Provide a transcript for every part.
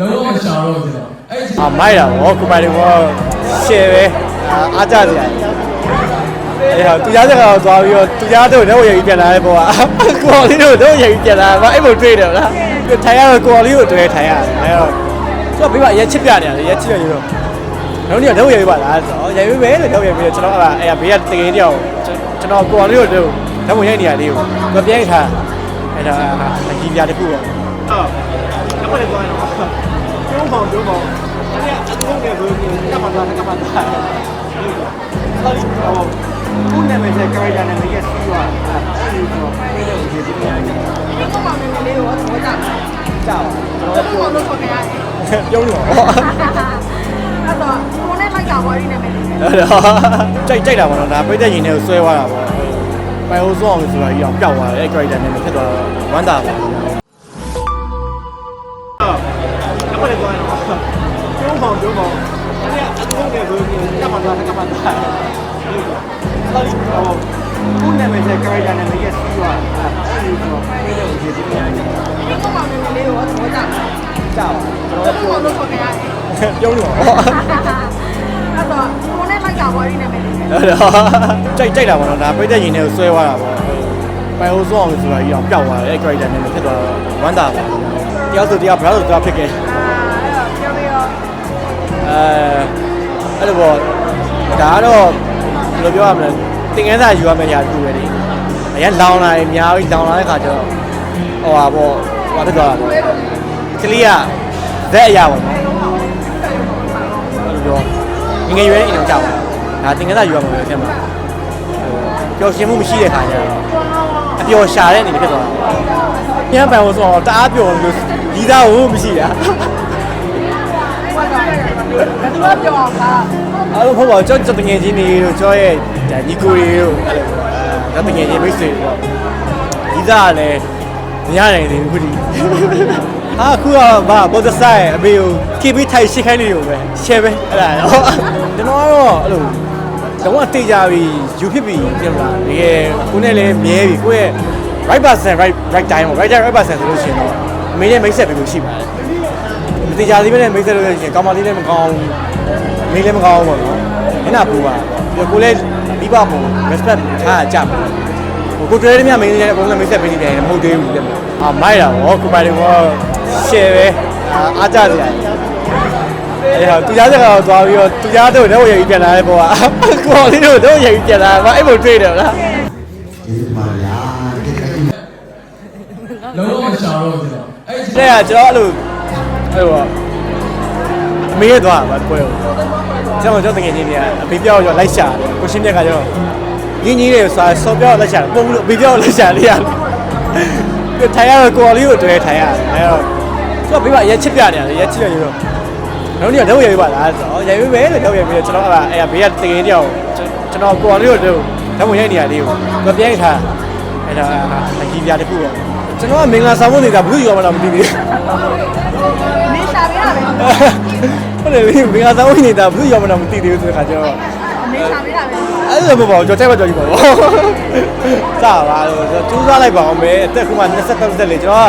လုံးဝရှာတော့ကျွန်တော်အဲ့ဒီအာမိုက်တာဗောကိုပိုင်တွေဘောရှယ်ပဲအာအားကြစရာအဲဟာသူကြားစကားကိုသွားပြီးတော့သူကြားတော့တော့ရည်ပြန်လာတဲ့ဘောကကိုလေးတို့တော့ရည်ပြန်လာမှာအဲ့လိုတွေ့တယ်ဗလားထိုင်ရတော့ကိုလေးကိုတွေ့ထိုင်ရတယ်အဲတော့သူကဘေးမှာရက်ချစ်ပြနေတယ်ရက်ချစ်ရရတော့နောက်နေ့တော့ရည်ပါလားဆိုရည်ပဲလို့တော့ရည်ပြီးကျွန်တော်ကအဲဘေးကတကယ်တယောက်ကျွန်တော်ကိုလေးကိုတော့တော့ရိုက်နေရလေးကိုမပြိုင်ထားအဲ့ဒါအကြီးပြားတစ်ခုပေါ့အော်တော့ လည်းသွားတော့ပြုံးပေါင်းပြုံးပေါင်းအဲ့ဒါအတူတူနဲ့ဘယ်လိုကမှသွားကမှသွား sorry ဟိုခုနာမည်နဲ့ character နာမည်ရဲ့စီးသွားအဲ့ဒီတော့ပြေးရဦးစီးပြီးရတယ်ဒီကောင်မလေးလေးကိုသဘောကျတယ်ကြောက်ကျွန်။တော်ဘယ်ပြောလိုလုပ်ခေါ်ခဲ့ရလဲပြုံးလို့။အဲ့တော့ကိုနဲ့လိုက်တာဝါရီနဲ့ပဲနေတယ်အဲ့တော့ကြိုက်ကြိုက်တာပေါ့နော်ဒါပိတ်တဲ့ရင်ထဲကိုဆွဲသွားတာပေါ့ပိုင်ဟိုစောအောင်ဆိုတာကြီးအောင်ပျောက်သွားတယ်အဲ့ character နာမည်ဖြစ်သွားတော့ဝမ်းသာပါ ဒါအတူတူနဲ့ဘယ်လိုကမှသွားကမှသွား sorry ဟိုခုနာမည်နဲ့ character နာမည်ရဲ့စီးသွားအဲ့ဒီတော့ပြေးရဦးစီးပြီးရတယ်။ဒီကောင်မလေးလေးကိုသဘောကျတယ်ကြောက်ကျွန်။တော်ဘယ်ပြောလိုလုပ်ခေါ်ခဲ့ရလဲပြုံးလို့။အဲ့တော့ကိုနဲ့လိုက်တာဝါရီနဲ့ပဲနေတယ်အဲ့တော့ကြိုက်ကြိုက်တာပေါ့နော်ဒါပိတ်တဲ့ရင်ထဲကိုဆွဲသွားတာပေါ့ပိုင်ဟိုစောအောင်ဆိုတာကြီးအောင်ပျောက်သွားတယ်အဲ့ character နာမည်ဖြစ်သွားတော့ဝမ်းသာပါတယောက်ဆိုတယောက်ဘယ်လိုဆိုတော့ဖြစ်ခဲ့။အာ အဲ့တော့ပြောပြီးတော့အဲအဲ့လိုပေါ့ဒါကတော့ဘယ်လိုပြောရမလဲသင်္ကန်းစာယူရမယ့်ຢာတူပဲလေအရင်လောင်လာရင်အများကြီးလောင်လာတဲ့ခါကျတော့ဟိုဟာပေါ့ဟိုဟာဖြစ်သွားတာပေါ့ကလေးကဇက်အရာပေါ့နော်ဘယ်လိုပြောငငယ်ရွယ်အိမ်တော့ကြောက်တာဒါသင်္ကန်းစာယူရမှာပဲဖြစ်မှာဟိုပျော်ရွှင်မှုမရှိတဲ့ခါကျတော့အပျော်ရှာတဲ့အနေနဲ့ဖြစ်သွားတာညံပန်လို့ဆိုတော့တအားပျော်လို့ဒီသားကိုမရှိတာဘယ် သူကပြောအောင်လားအားလုံးဖို့ပါကျွန်တော်တငယ်ချင်းတွေတို့ကျွန်တော်ရဲ့ဒါညီကိုတွေတို့အဲ့လိုအဲဒါတငယ်ချင်းမိတ်ဆွေတွေပေါ့ဒီသားကလည်းမရတယ်လေခုဒီအာခုကဘာပေါ်တဆိုင်အမေကိုခေပေးထိုင်ရှစ်ခိုင်းနေရုံပဲရှယ်ပဲအဲ့ဒါတော့ကျွန်တော်ကတော့အဲ့လိုတော့တေးကြပြီယူဖြစ်ပြီပြောလားတကယ်ကိုနဲ့လည်းမြဲပြီကိုရဲ့ right person right right time right time right person ဆိုလို့ရှိရင်တော့အမေနဲ့မိတ်ဆက်ပြီးလို့ရှိပါတယ်မ တေးကြသေးပဲနဲ့မိတ်ဆက်လို့ရှိရင်ကောင်းမလေးလည်းမကောင်းဘူးမင်းလည်းမကောင်းဘူးပေါ့နော်မျက်နှာပူပါပြီးတော့ကိုလည်းမိဘပုံ respect ထားကြပါဟိုကိုတွေ့ရတဲ့မြမင်းလည်းအကုန်လုံးမိတ်ဆက်ပေးနေတယ်မဟုတ်သေးဘူးတဲ့အာမိုက်တာဗောကိုပိုင်တွေဗော share ပဲအားကြစရာအဲဟာသူကြားစကားကိုသွားပြီးတော့သူကြားတော့တော့ရည်ပြန်လာတဲ့ဘောကကိုလေးတို့တော့ရည်ပြန်လာမှာအဲ့လိုတွေ့တယ်လားဒီမှာလာတဲ့လုံးဝရှာတော့ကျွန်တော်အဲ့ဒီတဲ့ကကျွန်တော်အဲ့လို အဲ့လိုအမေရသွားပါကွယ်ကျွန်တော်ကျွန်တော်တကယ်ကြီးနေအဖေပြောက်ရောလိုက်ရှာတယ်ကိုရှင်းမြက်ကကျတော့ညီညီတွေဆိုစောပြောက်လိုက်ရှာတယ်ပုံလို့အဖေပြောက်လိုက်ရှာလေးရတယ်ထိုင်ရတော့ကိုလေးကိုတွေ့ထိုင်ရတယ်အဲ့တော့သူကဘေးမှာရက်ချစ်ပြနေတယ်ရက်ချစ်ရရတော့နောက်နေ့တော့ရည်ပါလားဆိုရည်ပဲလို့တော့ရည်ပြီးကျွန်တော်ကအဲ့ဘေးကတကယ်တယောက်ကျွန်တော်ကိုလေးကိုတော့တော့ရိုက်နေရလေးကိုမပြိုင်ထားအဲ့ဒါအကြီးပြားတစ်ခုပေါ့ကျွန်တော်ကမင်္ဂလာဆောင်ဖို့နေတာဘူးရောမလားမသိဘူး။နေရှာပေးတာပဲ ဟုတ်တယ်မင်္ဂလာဆောင်ဖို့နေတာဘူးရောမလားမသိသေးဘူးဆိုတဲ့ခါကျတော့။နေရှာပေးတာပဲအဲ့လိုမပေါ့ကျွန်တော်တက်မကြော်ကြည့်ပါဘောစပါတော့ကျူးစားလိုက်ပါအောင်ပဲအသက်ခုမှ23သက်လေကျွန်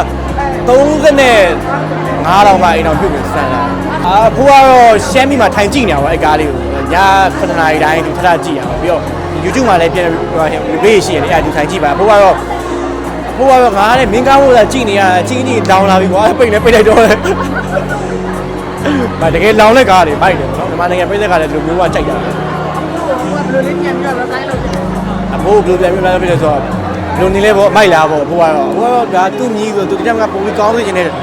တော်35တောင်မှအိမ်တော်ပြုတ်ပြီးစမ်းလာအာဖိုးကတော့ရှမ်းမီမှာထိုင်ကြည့်နေတာပါအဲ့ကားလေးကိုည9နာရီတိုင်းသူထထကြည့်ရအောင်ပြီးတော့ YouTube မှာလည်းပြန်ပြီးဘေးရှိရတယ်အဲ့ဒါသူထိုင်ကြည့်ပါဖိုးကတော့ဖိုးကတော့ငါလည်းမင်းကားဖို့သာကြည့်နေရကြည့်နေလောင်လာပြီကွာပိတ်လည်းပိတ်လိုက်တော့ တယ်ဘာတကယ်လောင်တဲ့ကားတွေမိုက်တယ်နော်မြန်မာနိုင်ငံပိတ်တဲ့ကားလည်းဒီလိုမျိုးကကြိုက်တာ။ဟိုကဘယ်လိုလေးပြန်ပြီးတော့ reply လုပ်တယ်အဖိုးဘယ်လိုပြန်ပြလာဖြစ်လဲဆိုတော့ဘယ်လိုနေလဲပေါ့မိုက်လားပေါ့ဘိုးကတော့ဘိုးကတော့ဒါသူ့မြည်ဆိုသူတကယ်ကပုံပြီးကောင်းနေနေတယ်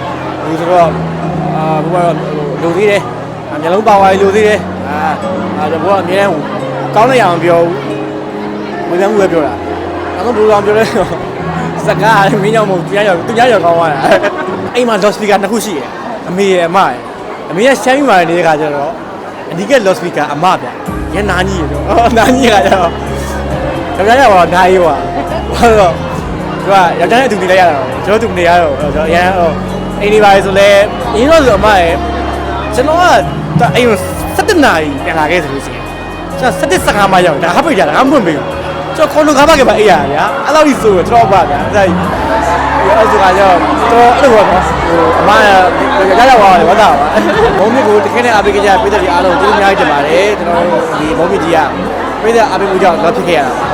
ဘိုးဆိုတော့အာဘိုးကတော့လိုသေးတယ်အမျိုးလုံးပါဝါလိုသေးတယ်အာအာဘိုးကအမြဲတမ်းကောင်းနေရအောင်ပြောဝေဖန်မှုပဲပြောတာနောက်ဆုံးဘိုးကောင်ပြောလဲစကားမင်းကြောင့်မဟုတ်သူကြောင့်သူကြောင့်ကောင်းသွားတာအိမ်မှာ loud speaker နှစ်ခုရှိတယ်အမေရဲ့အမရဲ့ အမေရဲ့ရှမ်းပြည်မှာနေတဲ့ခါကျတော့အဓိက loud speaker အမဗျရနာကြီးရတော့နာကြီးကကျတော့ယောက်ျားကတော့ဓာရီဟွာဘာလို့သူကယောက်ျားနဲ့အတူနေလိုက်ရတာကျွန်တော်တူနေရတော့ကျွန်တော်အရင်ဟိုအိမ်နေပါလေဆိုလဲအင်းတော့ဆိုအမရဲ့ကျွန်တော်ကအိမ်7နာရီပြန်လာခဲ့ဆိုလို့ရှိရင်ကျွန်တော်7 15မှရောက်ဒါဟာပိတ်ကြတာငါမွင့်ပေးဘူးကျွန်တော်ခေါ်လို့ကားပါကပါအေးရဗျာအဲ့လိုကြီးဆိုတော့ကျွန်တော်ပါဗျာအဲ့ဒါ အဲ့ဆိုကကြောတော့အဲ့လိုပေါ့နော်ဟိုအမရရရပါလေဘာဝတာပါမုံမြစ်ကိုတခဲနဲ့အားပေးကြတဲ့ပြည်သူတွေအားလုံးကျေးဇူးများတင်ပါတယ်ကျွန်တော်တို့ဒီမုံမြစ်ကြီးကပြည်သူအားပေးမှုကြောင့်တော့ဖြစ်ခဲ့ရတာပါ